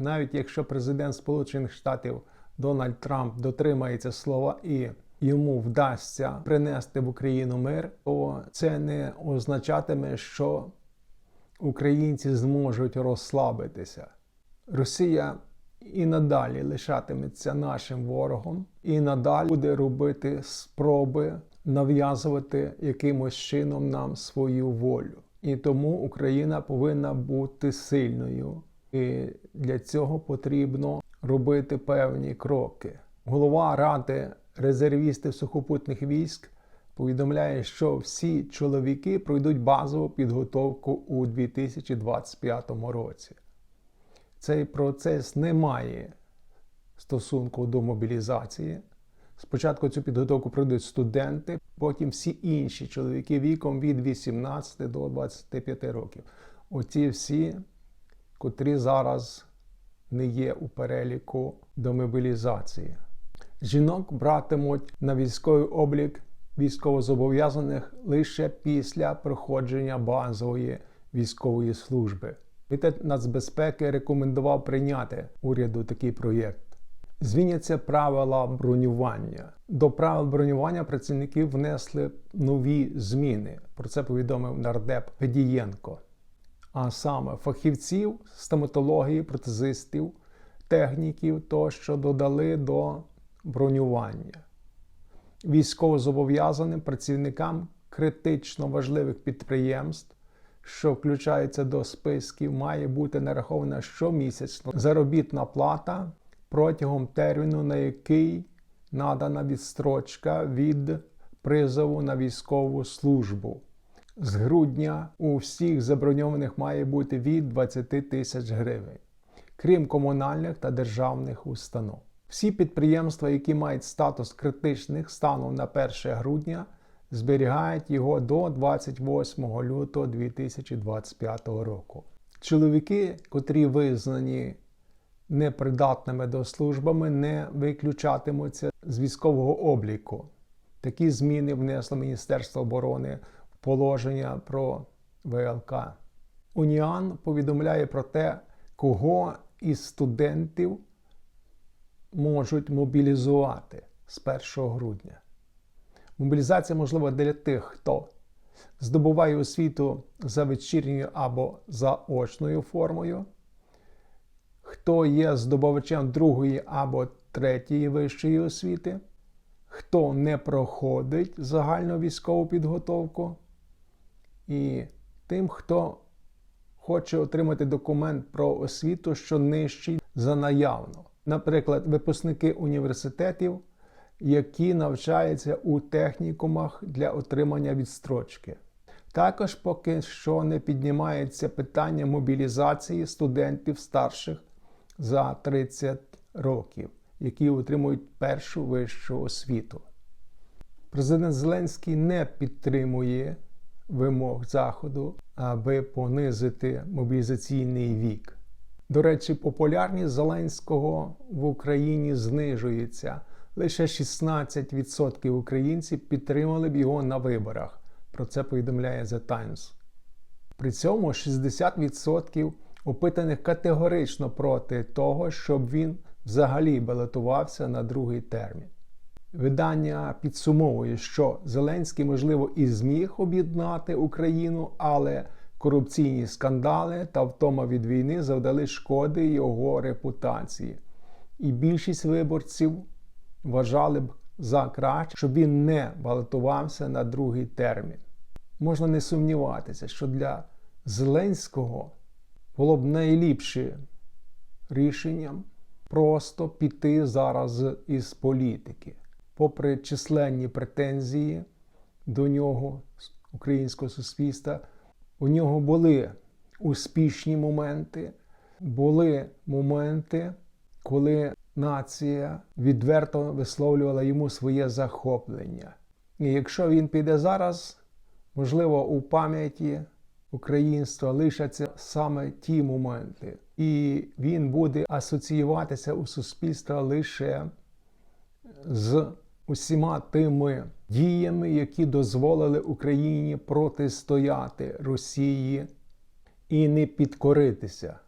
навіть якщо президент Сполучених Штатів Дональд Трамп дотримається слова і йому вдасться принести в Україну мир, то це не означатиме, що українці зможуть розслабитися. Росія і надалі лишатиметься нашим ворогом, і надалі буде робити спроби нав'язувати якимось чином нам свою волю. І тому Україна повинна бути сильною. І для цього потрібно робити певні кроки. Голова Ради резервістів сухопутних військ повідомляє, що всі чоловіки пройдуть базову підготовку у 2025 році. Цей процес не має стосунку до мобілізації. Спочатку цю підготовку пройдуть студенти, потім всі інші чоловіки віком від 18 до 25 років. Оці всі, котрі зараз не є у переліку до мобілізації. Жінок братимуть на військовий облік військовозобов'язаних лише після проходження базової військової служби. Комітет нацбезпеки рекомендував прийняти уряду такий проєкт. Зміняться правила бронювання. До правил бронювання працівників внесли нові зміни. Про це повідомив нардеп Федієнко. А саме фахівців, стоматології, протезистів, техніків тощо додали до бронювання. Військовозобов'язаним працівникам критично важливих підприємств, що включаються до списків, має бути нарахована щомісячно заробітна плата протягом терміну, на який надана відстрочка від призову на військову службу. З грудня у всіх заброньованих має бути від 20 тисяч гривень, крім комунальних та державних установ. Всі підприємства, які мають статус критичних станом на 1 грудня, зберігають його до 28 лютого 2025 року. Чоловіки, котрі визнані непридатними до службами, не виключатимуться з військового обліку. Такі зміни внесло Міністерство оборони положення про ВЛК. Уніан повідомляє про те, кого із студентів можуть мобілізувати з 1 грудня. Мобілізація можлива для тих, хто здобуває освіту за вечірньою або заочною формою, хто є здобувачем другої або третьої вищої освіти, хто не проходить загальну військову підготовку, і тим, хто хоче отримати документ про освіту, що нижчий за наявну. Наприклад, випускники університетів, які навчаються у технікумах для отримання відстрочки. Також поки що не піднімається питання мобілізації студентів старших за 30 років, які отримують першу вищу освіту. Президент Зеленський не підтримує вимог Заходу, аби понизити мобілізаційний вік. До речі, популярність Зеленського в Україні знижується. Лише 16% українців підтримали б його на виборах. Про це повідомляє The Times. При цьому 60% опитаних категорично проти того, щоб він взагалі балотувався на другий термін. Видання підсумовує, що Зеленський, можливо, і зміг об'єднати Україну, але корупційні скандали та втома від війни завдали шкоди його репутації. І більшість виборців вважали б за краще, щоб він не балотувався на другий термін. Можна не сумніватися, що для Зеленського було б найліпше рішенням просто піти зараз із політики, попри численні претензії до нього українського суспільства. У нього були успішні моменти, були моменти, коли нація відверто висловлювала йому своє захоплення. І якщо він піде зараз, можливо, у пам'яті українства лишаться саме ті моменти, і він буде асоціюватися у суспільства лише з усіма тими діями, які дозволили Україні протистояти Росії і не підкоритися.